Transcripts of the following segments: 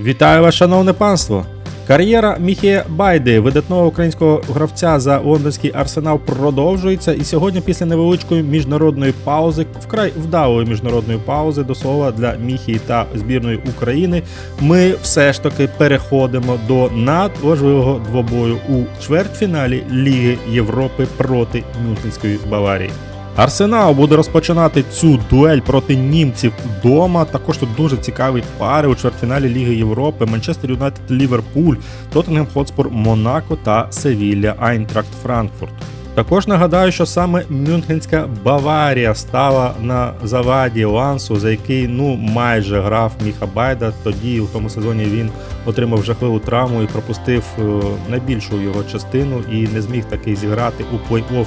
Вітаю вас, шановне панство! Кар'єра Міхія Байди, видатного українського гравця за лондонський арсенал, продовжується. І сьогодні, після невеличкої міжнародної паузи, вкрай вдалої міжнародної паузи, до слова для Міхії та збірної України, ми все ж таки переходимо до надважливого двобою у чвертьфіналі Ліги Європи проти Мюнхенської Баварії. Арсенал буде розпочинати цю дуель проти німців вдома. Також тут дуже цікаві пари у чвертьфіналі Ліги Європи. Манчестер Юнайтед Ліверпуль, Тоттенгем Хотспур Монако та Севілля Айнтракт Франкфурт. Також нагадаю, що саме Мюнхенська Баварія стала на заваді Лансу, за який ну майже грав Міха Байда. Тоді у тому сезоні він отримав жахливу травму і пропустив е, найбільшу його частину і не зміг таки зіграти у плей-офф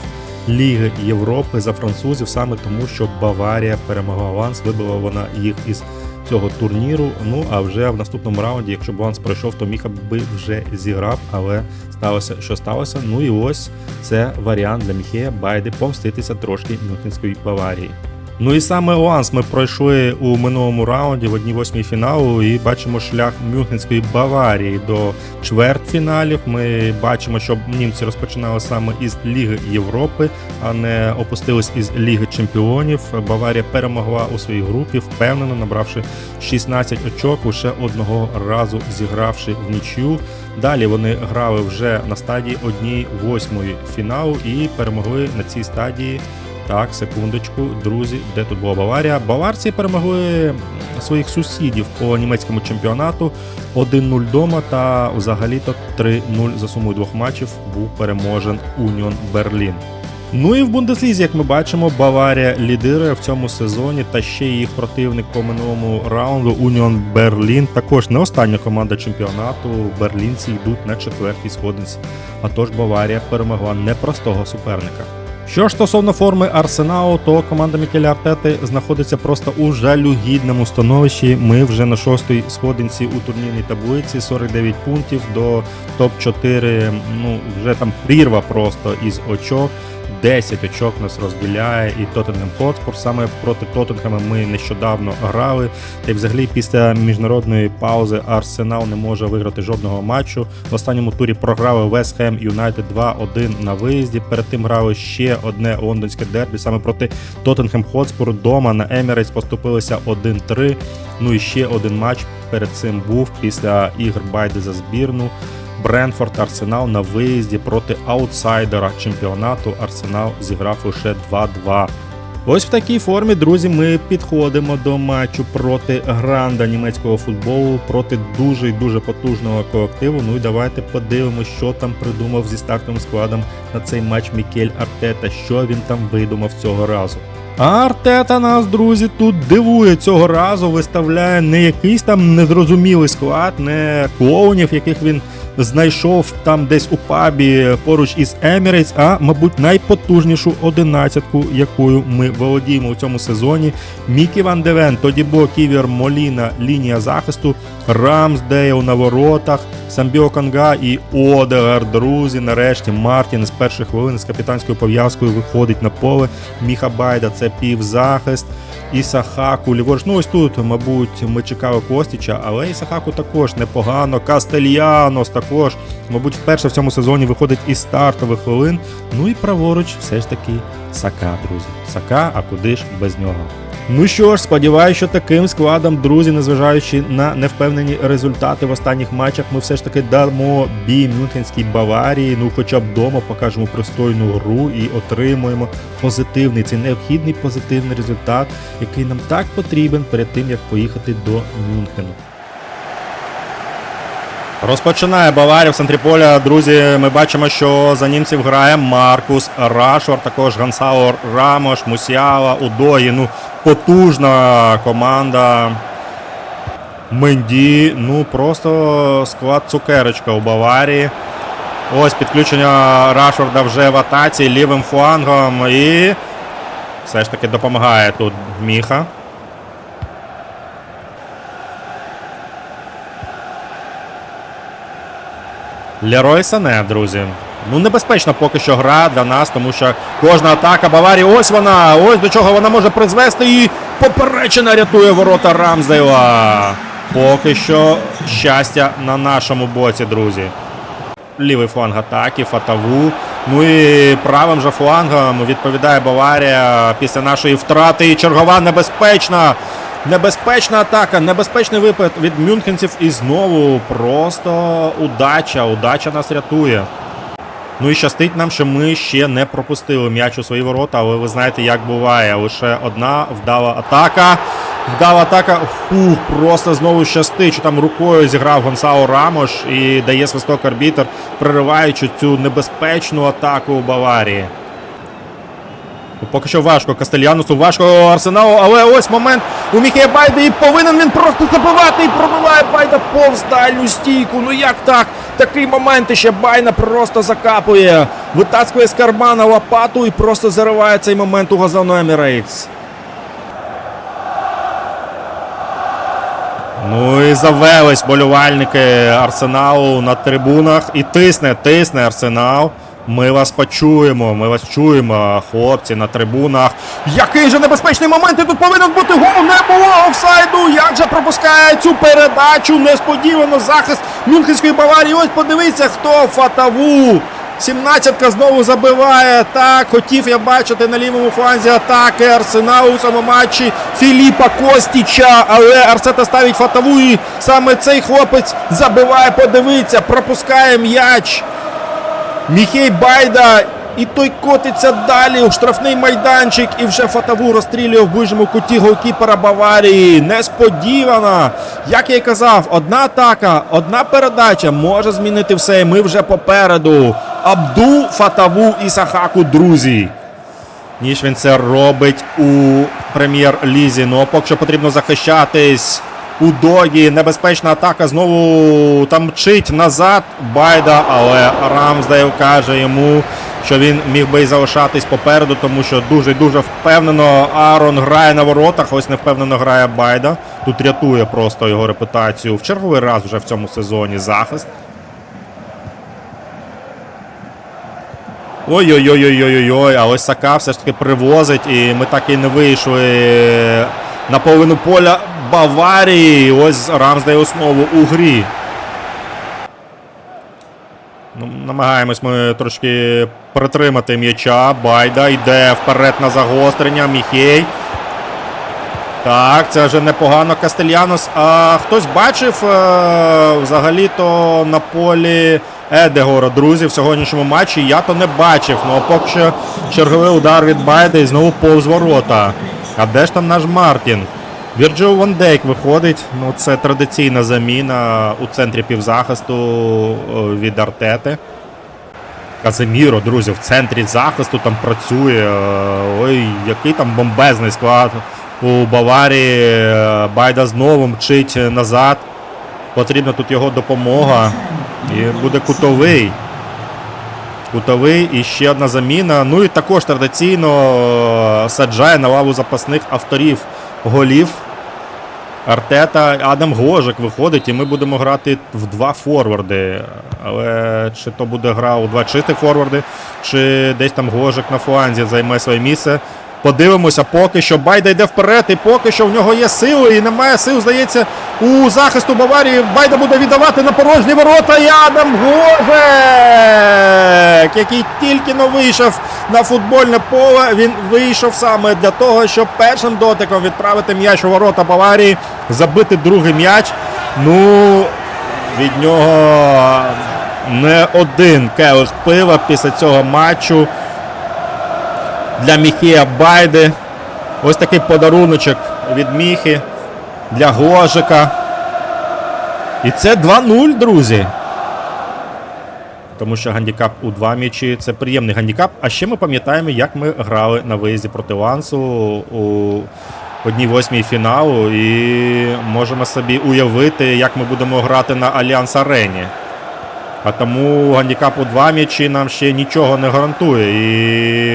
Ліги Європи за французів саме тому, що Баварія перемогла аванс, вибила вона їх із цього турніру. Ну а вже в наступному раунді, якщо б аванс пройшов, то Міха би вже зіграв, але сталося, що сталося. Ну і ось це варіант для Міхея Байди помститися трошки Мюнхенської Баварії. Ну і саме Ланс ми пройшли у минулому раунді в одній восьмій фіналу і бачимо шлях Мюнхенської Баварії до чвертьфіналів. Ми бачимо, що німці розпочинали саме із Ліги Європи, а не опустились із Ліги Чемпіонів. Баварія перемогла у своїй групі, впевнено набравши 16 очок, лише одного разу зігравши в нічю. Далі вони грали вже на стадії однієї восьмої фіналу і перемогли на цій стадії. Так, секундочку, друзі, де тут була Баварія? Баварці перемогли своїх сусідів по німецькому чемпіонату 1-0 вдома та взагалі-то 3-0 за сумою двох матчів був переможен Уніон Берлін. Ну і в Бундеслізі, як ми бачимо, Баварія лідирує в цьому сезоні, та ще їх противник по минулому раунду Уніон Берлін. Також не остання команда чемпіонату. Берлінці йдуть на четвертій сходинці. А тож Баварія перемогла непростого суперника. Що стосовно форми Арсеналу, то команда Мікеля Артети знаходиться просто у жалюгідному становищі. Ми вже на шостій сходинці у турнірній таблиці, 49 пунктів до топ-4. Ну вже там прірва просто із очок. 10 очок нас розділяє і Тоттенгем Хотспур. Саме проти Тоттенхема ми нещодавно грали. Та й взагалі після міжнародної паузи Арсенал не може виграти жодного матчу. В останньому турі програли Вест Хем Юнайтед 2-1 на виїзді. Перед тим грали ще одне лондонське дербі саме проти Тоттенхем Хотспур. Дома на Емірейтс поступилися 1-3. Ну і ще один матч перед цим був після ігр Байди за збірну. Бренфорд Арсенал на виїзді проти аутсайдера чемпіонату. Арсенал зіграв лише 2-2. Ось в такій формі, друзі, ми підходимо до матчу проти гранда німецького футболу, проти дуже і дуже потужного колективу. Ну і давайте подивимося, що там придумав зі стартовим складом на цей матч Мікель Артета, що він там видумав цього разу. Артета нас, друзі, тут дивує цього разу, виставляє не якийсь там незрозумілий склад, не клоунів, яких він знайшов там десь у пабі поруч із Емірейтс, а мабуть найпотужнішу одинадцятку, якою ми володіємо у цьому сезоні. Мікі Ван Девен, Тодібо, Ківер, Моліна, лінія захисту, Рамсдейл на воротах, Самбіо Канга і Одегар. Друзі, нарешті Мартін з перших хвилин з капітанською пов'язкою виходить на поле. Міха Байда це півзахист. Ісахаку, ліворуч. Ну ось тут, мабуть, ми чекали Костіча, але Ісахаку також непогано. Кастельянос також, мабуть, вперше в цьому сезоні виходить із стартових хвилин. Ну і праворуч все ж таки Сака, друзі. Сака, а куди ж без нього? Ну що ж, сподіваюся, що таким складом, друзі, незважаючи на невпевнені результати в останніх матчах, ми все ж таки дамо бій Мюнхенській Баварії. Ну, хоча б вдома покажемо пристойну гру і отримуємо позитивний, цей необхідний позитивний результат, який нам так потрібен перед тим, як поїхати до Мюнхену. Розпочинає Баварія в центрі поля. Друзі, ми бачимо, що за німців грає Маркус Рашфорд, також Гансауер Рамош, Мусіала, Удої. Ну, потужна команда. Менді. Ну, просто склад цукерочка у Баварії. Ось підключення Рашфорда вже в атаці лівим флангом. І все ж таки допомагає тут Міха. Лерой Сане, друзі. Ну, небезпечна поки що гра для нас, тому що кожна атака Баварії. Ось вона! Ось до чого вона може призвести. І поперечина рятує ворота Рамсдейла. Поки що щастя на нашому боці, друзі. Лівий фланг атаки, Фатаву. Ну і правим же флангом відповідає Баварія після нашої втрати. І чергова небезпечна. Небезпечна атака, небезпечний випад від мюнхенців. І знову просто удача. Удача нас рятує. Ну і щастить нам, що ми ще не пропустили м'яч у свої ворота, але ви знаєте, як буває. Лише одна вдала атака. Вдала атака. Фух, просто знову щастить, що там рукою зіграв Гонсало Рамош і дає свисток арбітр, прориваючи цю небезпечну атаку у Баварії. Ну, Поки що важко Кастельянусу, важко Арсеналу, але ось момент у Міхея Байда і повинен він просто забивати і пробиває Байда повз дальню стійку. Ну як так? Такий момент і ще Байна просто закапує. Витаскує з кармана лопату і просто зариває цей момент у газону Емірейтс. Ну і завелись болівальники Арсеналу на трибунах. І тисне, тисне Арсенал. Ми вас почуємо, ми вас чуємо, хлопці на трибунах. Який же небезпечний момент! І тут повинен бути гол! Не було офсайду! Як же пропускає цю передачу? Несподівано захист Мюнхенської Баварії. Ось подивіться, хто Фатаву. 17-ка знову забиває. Так, хотів я бачити на лівому фланзі атаки Арсеналу у цьому матчі Філіпа Костіча. Але Арсета ставить Фатаву і саме цей хлопець забиває. Подивіться, пропускає м'яч. Міхей Байда. І той котиться далі у штрафний майданчик і вже Фатаву розстрілює в ближньому куті голкіпера Баварії. Несподівано. Як я й казав, одна атака, одна передача може змінити все. І ми вже попереду. Абду, Фатаву і Сахаку, друзі. Ніж він це робить у прем'єр-лізі. Ну, а поки що потрібно захищатись. У Догі небезпечна атака знову там мчить назад Байда, але Рамсдейл каже йому, що він міг би і залишатись попереду, тому що дуже-дуже впевнено Арон грає на воротах. Ось невпевнено грає Байда. Тут рятує просто його репутацію в черговий раз вже в цьому сезоні захист. Ой-ой-ой-ой-ой-ой, а ось Сака все ж таки привозить, і ми так і не вийшли на половину поля Баварії. Ось Рамсдейл знову у грі. Ну, намагаємось ми трошки притримати м'яча. Байда йде вперед на загострення. Міхей. Так, це вже непогано Кастельянос. А хтось бачив е, взагалі-то на полі Едегора, друзі, в сьогоднішньому матчі. Я то не бачив. Ну а поки що черговий удар від Байда і знову повз ворота. А де ж там наш Мартін? Вірджил Ван Дейк виходить. Ну, це традиційна заміна у центрі півзахисту е, від Артети. Казиміро, друзі, в центрі захисту там працює. Е, Ой, який там бомбезний склад у Баварії. Е, Байда знову мчить назад. Потрібна тут його допомога. І буде кутовий. Кутовий і ще одна заміна. Ну і також традиційно е, саджає на лаву запасних авторів голів. Артета, Адам Гожик виходить, і ми будемо грати в два форварди. Але чи то буде гра у два чистих форварди, чи десь там Гожик на фланзі займе своє місце. Подивимося, поки що Байда йде вперед, і поки що в нього є сили, і немає сил, здається, у захисту Баварії. Байда буде віддавати на порожні ворота. І Адам Гожик, який тільки но вийшов на футбольне поле. Він вийшов саме для того, щоб першим дотиком відправити м'яч у ворота Баварії, забити другий м'яч. Ну, від нього не один келих пива після цього матчу для Міхія Байди. Ось такий подаруночок від Міхи для Гожика. І це 2-0, друзі. Тому що гандікап у два м'ячі це приємний гандікап. А ще ми пам'ятаємо, як ми грали на виїзді проти Лансу у одній восьмій фіналу. І можемо собі уявити, як ми будемо грати на Альянс Арені. А тому гандікап у два м'ячі нам ще нічого не гарантує.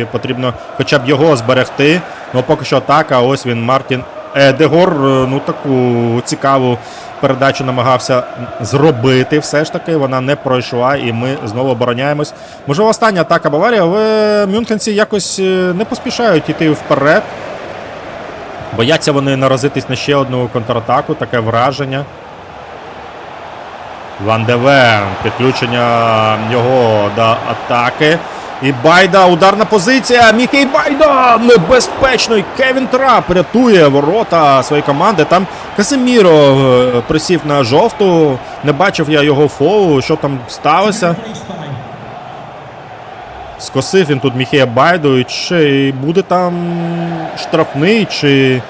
І потрібно хоча б його зберегти. Ну поки що так, а ось він Мартін Едегор. е, Ну таку цікаву передачу намагався зробити. Все ж таки вона не пройшла, і ми знову обороняємось. Можливо, остання атака Баварії, але мюнхенці якось е, не поспішають йти вперед. Бояться вони наразитись на ще одну контратаку, таке враження. Ван де Вен. Підключення його до атаки. І Байда, ударна позиція. Мікей Байда! Небезпечно! І Кевін Трап рятує ворота своєї команди. Там Касиміро е, присів на жовту. Не бачив я його фолу. Що там сталося? Скосив він тут Міхея Байду. І чи буде там штрафний, чи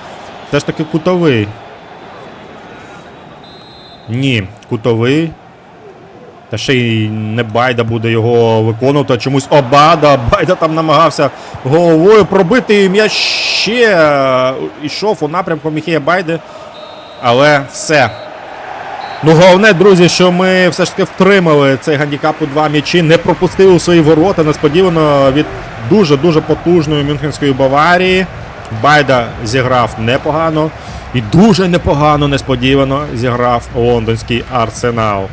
все ж таки кутовий? Ні, кутовий. Та ще й не Байда буде його виконувати, чомусь Обада. Байда там намагався головою пробити і м'яч ще е, йшов у напрямку Міхея Байди. Але все. Ну, головне, друзі, що ми все ж таки втримали цей гандікап у два м'ячі, не пропустили у свої ворота. Несподівано від дуже-дуже потужної Мюнхенської Баварії. Байда зіграв непогано і дуже непогано, несподівано зіграв лондонський арсенал.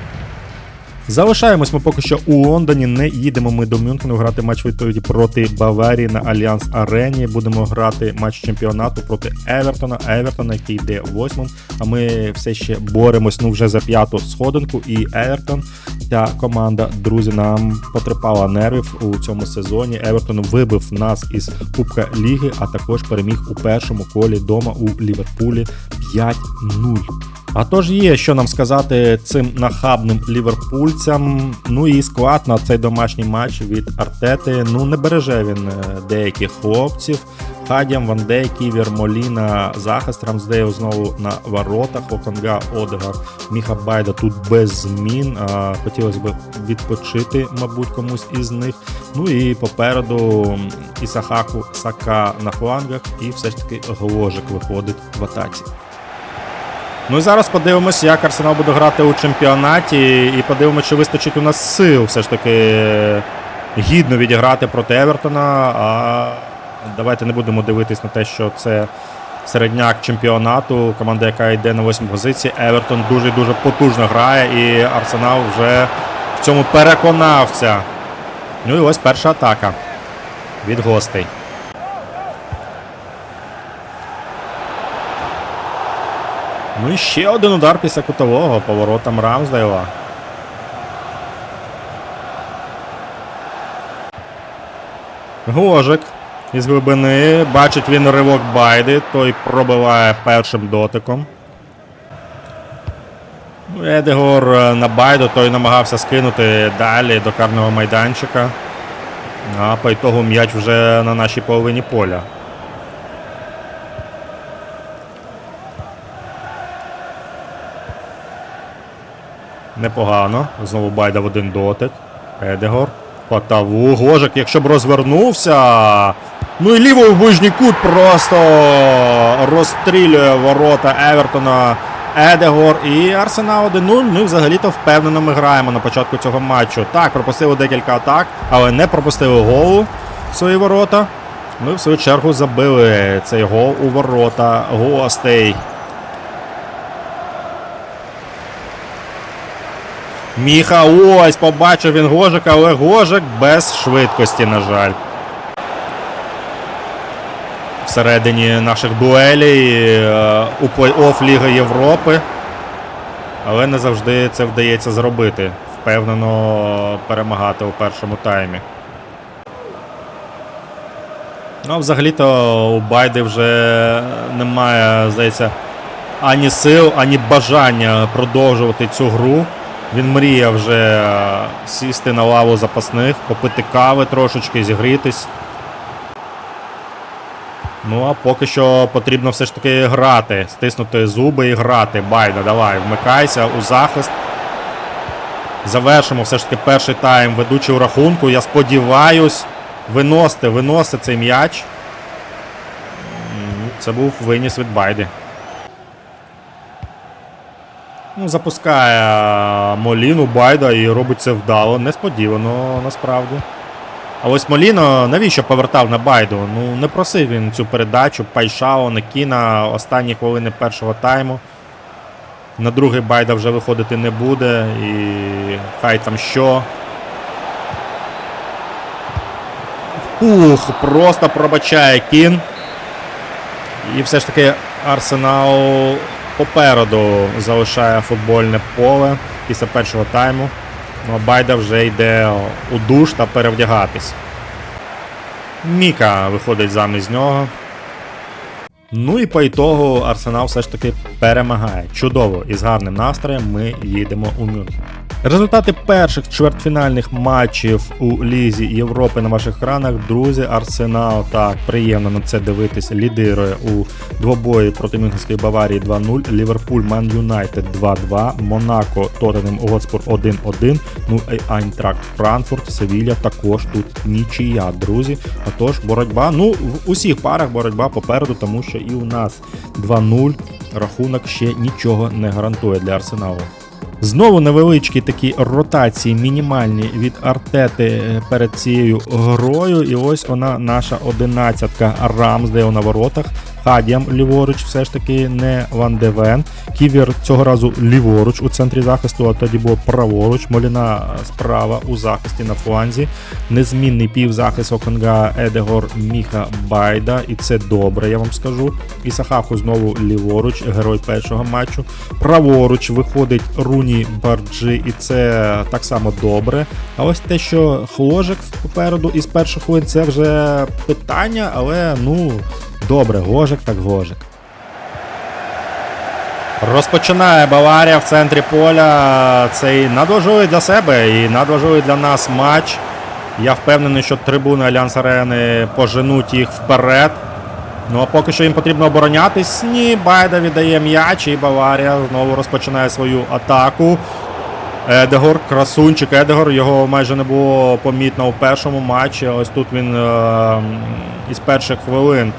Залишаємось ми поки що у Лондоні. Не їдемо ми до Мюнхену грати матч відповіді проти Баварії на Альянс Арені. Будемо грати матч чемпіонату проти Евертона. Евертона, який йде восьмим. А ми все ще боремось ну вже за п'яту сходинку. І Евертон, ця команда, друзі, нам потрепала нервів у цьому сезоні. Евертон вибив нас із Кубка Ліги, а також переміг у першому колі дома у Ліверпулі 5-0. А тож є, що нам сказати цим нахабним ліверпульцям. Ну і склад на цей домашній матч від Артети. Ну не береже він е, деяких хлопців. Хадям, Ван Дей, Ківер, Моліна, захист, Рамсдейл знову на воротах, Локонга, Одегар, Міха Байда тут без змін. Хотілося б відпочити, мабуть, комусь із них. Ну і попереду Ісахаку Сака на флангах, і все ж таки Гложик виходить в атаці. Ну і зараз подивимось, як Арсенал буде грати у чемпіонаті, і подивимося, чи вистачить у нас сил все ж таки гідно відіграти проти Евертона. А давайте не будемо дивитись на те, що це середняк чемпіонату, команда, яка йде на восьмій позиції. Евертон дуже дуже потужно грає, і Арсенал вже в цьому переконався. Ну і ось перша атака від гостей. Ну і ще один удар після кутового поворотом Рамсдейла. Гложик із глибини. Бачить він ривок Байди, той пробиває першим дотиком. Ну, Едегор е, на Байду, той намагався скинути далі до карного майданчика. А по ітогу м'яч вже на нашій половині поля. Непогано. Знову Байда в один дотик. Едегор. Потаву. Гложик, якщо б розвернувся. Ну і лівий в ближній кут просто розстрілює ворота Евертона. Едегор і Арсенал 1-0. Ну і взагалі-то впевнено ми граємо на початку цього матчу. Так, пропустили декілька атак, але не пропустили голу в свої ворота. І в свою чергу забили цей гол у ворота гостей. Міха, ось побачив він Гожика, але Гожик без швидкості, на жаль. Всередині наших дуелей е, у плей-офф Ліги Європи. Але не завжди це вдається зробити. Впевнено перемагати у першому таймі. Ну, взагалі-то у Байди вже немає, здається, ані сил, ані бажання продовжувати цю гру. Він мріє вже е, сісти на лаву запасних, попити кави трошечки, зігрітись. Ну, а поки що потрібно все ж таки грати, стиснути зуби і грати. Байда, давай, вмикайся у захист. Завершимо все ж таки перший тайм, ведучи у рахунку. Я сподіваюсь, виносити, виносити цей м'яч. Це був виніс від Байди. Ну, запускає Моліну Байда і робить це вдало. Несподівано насправді. А ось Моліно навіщо повертав на Байду? Ну, не просив він цю передачу, Пайшао, Некіна останні хвилини першого тайму. На другий Байда вже виходити не буде. І хай там що. Ух, просто пробачає кін. І все ж таки Арсенал попереду залишає футбольне поле після першого тайму. Ну, Байда вже йде у душ та перевдягатись. Міка виходить замість нього. Ну і по ітогу Арсенал все ж таки перемагає. Чудово і з гарним настроєм ми їдемо у Мюнхен. Результати перших чвертьфінальних матчів у Лізі Європи на ваших екранах. Друзі, Арсенал так приємно на це дивитися. Лідирує у двобої проти Мюнхенської Баварії 2-0. Ліверпуль Ман Юнайтед 2-2. Монако Тоттенем Готспур 1-1. Ну і Айнтракт Франкфурт, Севілля також тут нічия, друзі. Отож, боротьба. Ну, в усіх парах боротьба попереду, тому що і у нас 2-0. Рахунок ще нічого не гарантує для Арсеналу. Знову невеличкі такі ротації, мінімальні від Артети е, перед цією грою. І ось вона, наша одинадцятка Рамсдейл на воротах. Хадіам ліворуч, все ж таки не Ван де Вен. Ківер цього разу ліворуч у центрі захисту, а тоді був праворуч. Моліна справа у захисті на фланзі. Незмінний півзахист Оконга Едегор Міха Байда. І це добре, я вам скажу. І Сахаху знову ліворуч, герой першого матчу. Праворуч виходить Руні Барджи, і це так само добре. А ось те, що хложик попереду із перших хвилин, це вже питання, але ну. Добре, гожик так гожик. Розпочинає Баварія в центрі поля. Цей надважливий для себе і надважливий для нас матч. Я впевнений, що трибуни Альянс Арени поженуть їх вперед. Ну а поки що їм потрібно оборонятись. Ні, Байда віддає м'яч, і Баварія знову розпочинає свою атаку. Едегор, красунчик Едегор, його майже не було помітно у першому матчі. Ось тут він е- із перших хвилин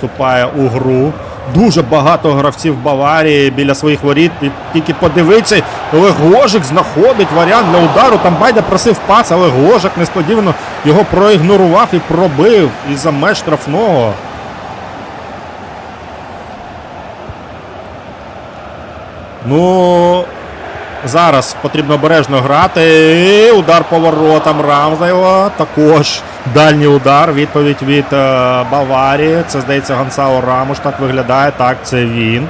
вступає у гру. Дуже багато гравців Баварії біля своїх воріт. І тільки подивіться, але Гожик знаходить варіант для удару. Там Байда просив пас, але Гожик несподівано його проігнорував і пробив із-за меж штрафного. Ну, зараз потрібно обережно грати. Удар по воротам Рамзайла. Також дальній удар. Відповідь від е, Баварії. Це здається Гонсало Рамуш. Так виглядає. Так, це він.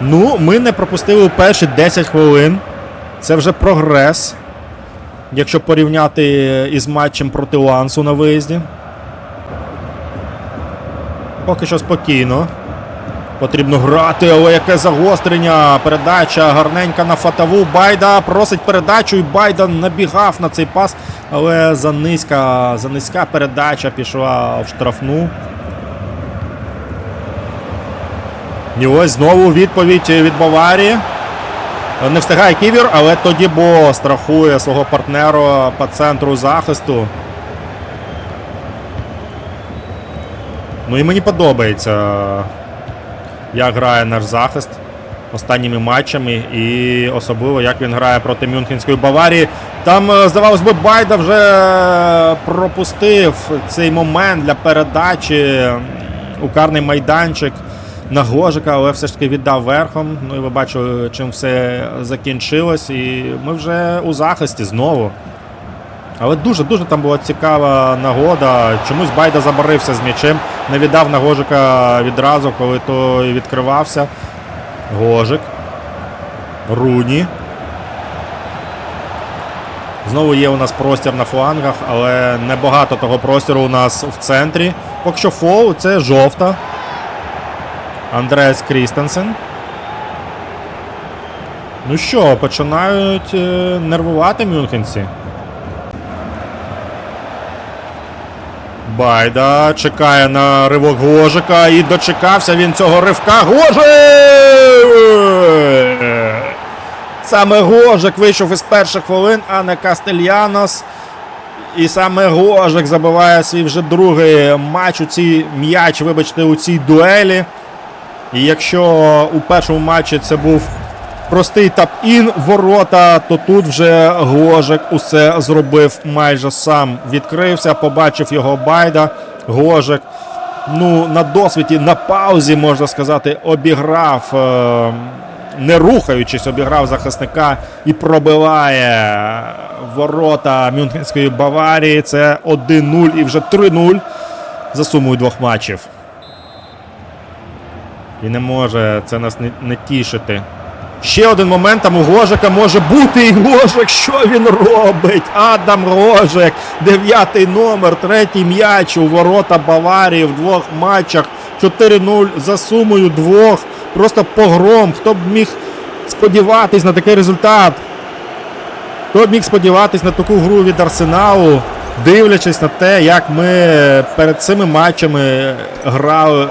Ну, ми не пропустили перші 10 хвилин. Це вже прогрес. Якщо порівняти із матчем проти Лансу на виїзді. Поки що спокійно. Потрібно грати, але яке загострення. Передача гарненька на фатаву. Байда просить передачу, і Байда набігав на цей пас. Але занизька, занизька передача пішла в штрафну. І ось знову відповідь від Баварії. Не встигає ківір, але тоді Бо страхує свого партнера по центру захисту. Ну і мені подобається як грає наш захист останніми матчами, і особливо як він грає проти Мюнхенської Баварії. Там, е, здавалось би, Байда вже пропустив цей момент для передачі у карний майданчик на Гожика, але все ж таки віддав верхом. Ну і ви бачили, чим все закінчилось. І ми вже у захисті знову. Але дуже-дуже там була цікава нагода. Чомусь Байда забарився з м'ячем, не віддав на Гожика відразу, коли той відкривався. Гожик. Руні. Знову є у нас простір на флангах, але небагато того простору у нас в центрі. Поки що фол, це жовта. Андреас Крістенсен. Ну що, починають е, нервувати мюнхенці. Байда чекає на ривок Гожика і дочекався він цього ривка. Гожик! Саме Гожик вийшов із перших хвилин, а не Кастельянос. І саме Гожик забиває свій вже другий матч у цій м'яч, вибачте, у цій дуелі. І якщо у першому матчі це був простий тап-ін ворота, то тут вже Гожик усе зробив майже сам. Відкрився, побачив його байда. Гожик. Ну, на досвіді, на паузі, можна сказати, обіграв, е, не рухаючись, обіграв захисника і пробиває ворота Мюнхенської Баварії. Це 1-0 і вже 3-0 за сумою двох матчів. І не може це нас не, не тішити. Ще один момент там у Гожика може бути і Гожик. Що він робить? Адам Гожик, дев'ятий номер, третій м'яч у ворота Баварії в двох матчах. 4-0 за сумою двох. Просто погром. Хто б міг сподіватись на такий результат? Хто б міг сподіватись на таку гру від Арсеналу, дивлячись на те, як ми перед цими матчами грали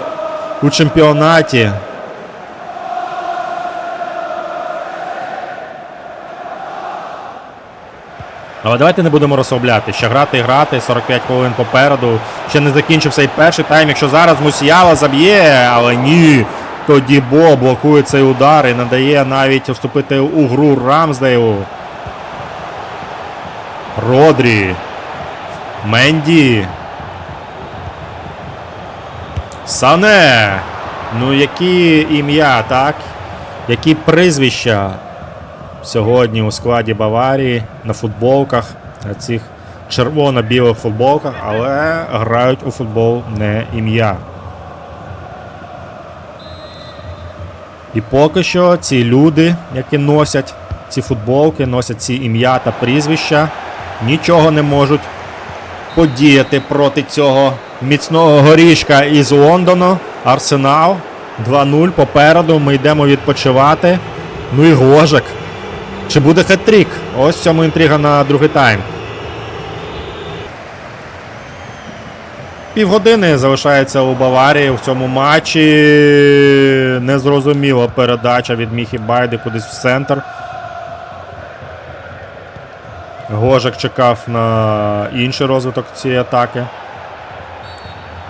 у чемпіонаті. Але давайте не будемо розслабляти. Ще грати і грати, 45 хвилин попереду. Ще не закінчився і перший тайм. Якщо зараз Мусіяла заб'є, але ні. Тоді Бо блокує цей удар і не дає навіть вступити у гру Рамсдейлу. Родрі. Менді. Сане. Ну, які ім'я, так? Які прізвища сьогодні у складі Баварії на футболках, на цих червоно-білих футболках, але грають у футбол не ім'я. І поки що ці люди, які носять ці футболки, носять ці ім'я та прізвища, нічого не можуть подіяти проти цього міцного горішка із Лондону. Арсенал 2-0 попереду. Ми йдемо відпочивати. Ну і Гожик. Чи буде хет-трік? Ось цьому інтрига на другий тайм. Півгодини залишається у Баварії в цьому матчі. Незрозуміла передача від Міхі Байди кудись в центр. Гожик чекав на інший розвиток цієї атаки.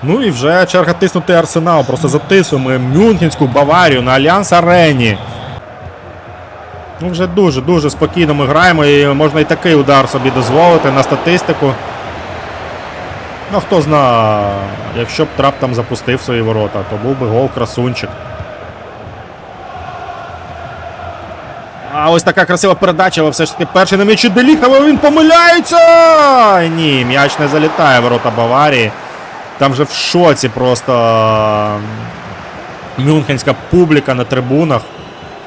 Ну і вже черга тиснути Арсенал. Просто затисуємо Мюнхенську Баварію на Альянс Арені. Ну, вже дуже-дуже спокійно ми граємо і можна і такий удар собі дозволити на статистику. Ну, хто зна, якщо б трап там запустив свої ворота, то був би гол красунчик. А ось така красива передача, але все ж таки перший на м'ячі Деліг, але він помиляється! Ні, м'яч не залітає ворота Баварії. Там вже в шоці просто мюнхенська публіка на трибунах.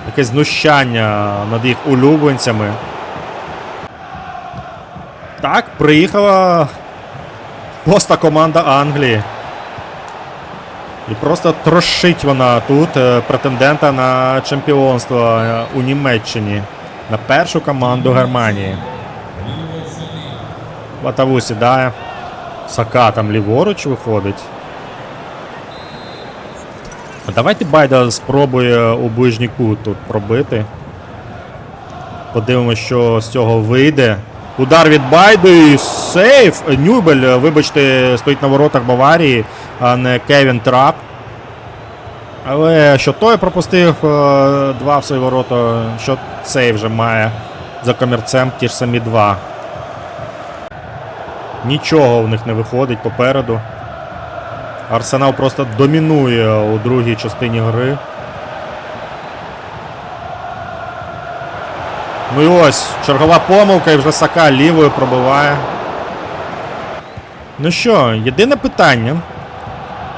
Якесь знущання над їх улюбленцями. Так, приїхала поста команда Англії. І просто трошить вона тут е, претендента на чемпіонство е, у Німеччині. На першу команду Германії. Ватаву сідає. Сака там ліворуч виходить. А Давайте Байда спробує у ближній кут тут пробити. Подивимося, що з цього вийде. Удар від Байди. Сейф. Нюбель, вибачте, стоїть на воротах Баварії, а не Кевін Трап. Але що той пропустив е, два в свої ворота, що цей вже має за комірцем ті ж самі два. Нічого в них не виходить попереду. Арсенал просто домінує у другій частині гри. Ну і ось, чергова помилка і вже Сака лівою пробиває. Ну що, єдине питання.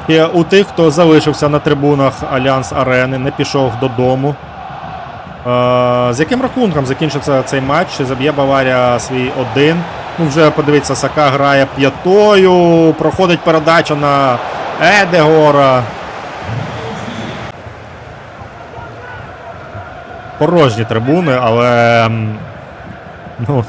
Є у тих, хто залишився на трибунах Альянс Арени, не пішов додому. Е, з яким рахунком закінчиться цей матч? Чи заб'є Баварія свій один? Ну, вже подивіться, Сака грає п'ятою. Проходить передача на Едегора. Порожні трибуни, але. Ну,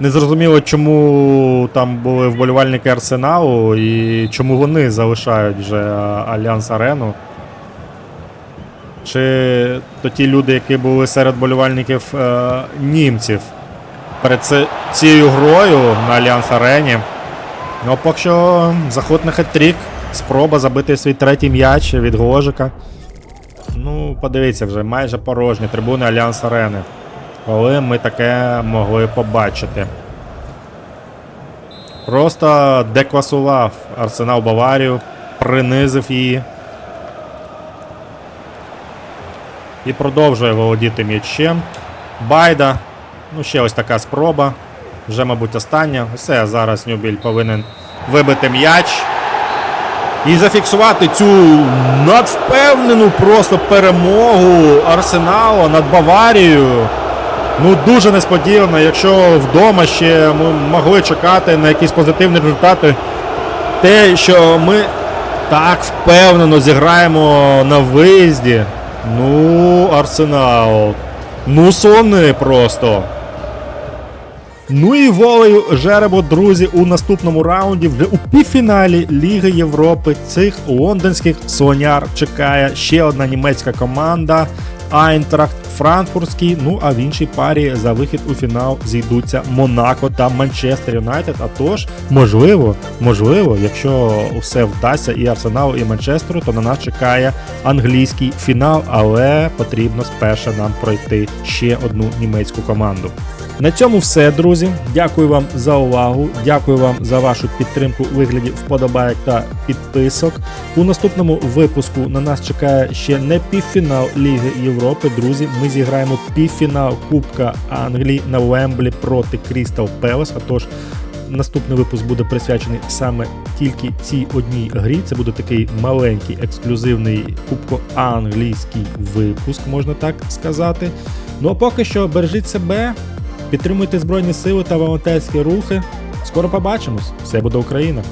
не зрозуміло, чому там були вболівальники Арсеналу і чому вони залишають вже Альянс Арену. Чи то ті люди, які були серед болівальників е, німців перед цією грою на Альянс Арені. Ну, поки що заход на хет-трік, спроба забити свій третій м'яч від Гожика. Ну, подивіться вже, майже порожні трибуни Альянс Арени. Коли ми таке могли побачити. Просто декласував Арсенал Баварію, принизив її. І продовжує володіти м'ячем. Байда. Ну, ще ось така спроба. Вже, мабуть, остання. Все, зараз Нюбіль повинен вибити м'яч. І зафіксувати цю надвпевнену просто перемогу Арсеналу над Баварією. Ну, дуже несподівано, якщо вдома ще ми могли чекати на якісь позитивні результати. Те, що ми так впевнено зіграємо на виїзді. Ну, Арсенал. Ну, сони просто. Ну і волею жеребо, друзі, у наступному раунді вже у півфіналі Ліги Європи цих лондонських соняр чекає ще одна німецька команда Айнтрахт Франкфуртський. Ну а в іншій парі за вихід у фінал зійдуться Монако та Манчестер Юнайтед. А тож, можливо, можливо, якщо все вдасться і Арсеналу, і Манчестеру, то на нас чекає англійський фінал, але потрібно спершу нам пройти ще одну німецьку команду. На цьому все, друзі. Дякую вам за увагу. Дякую вам за вашу підтримку у вигляді вподобайок та підписок. У наступному випуску на нас чекає ще не півфінал Ліги Європи. Друзі, зіграємо півфінал Кубка Англії на Вемблі проти Крістал Пелес. А тож наступний випуск буде присвячений саме тільки цій одній грі. Це буде такий маленький ексклюзивний кубко-англійський випуск, можна так сказати. Ну а поки що бережіть себе. Підтримуйте Збройні Сили та волонтерські рухи. Скоро побачимось. Все буде Україна!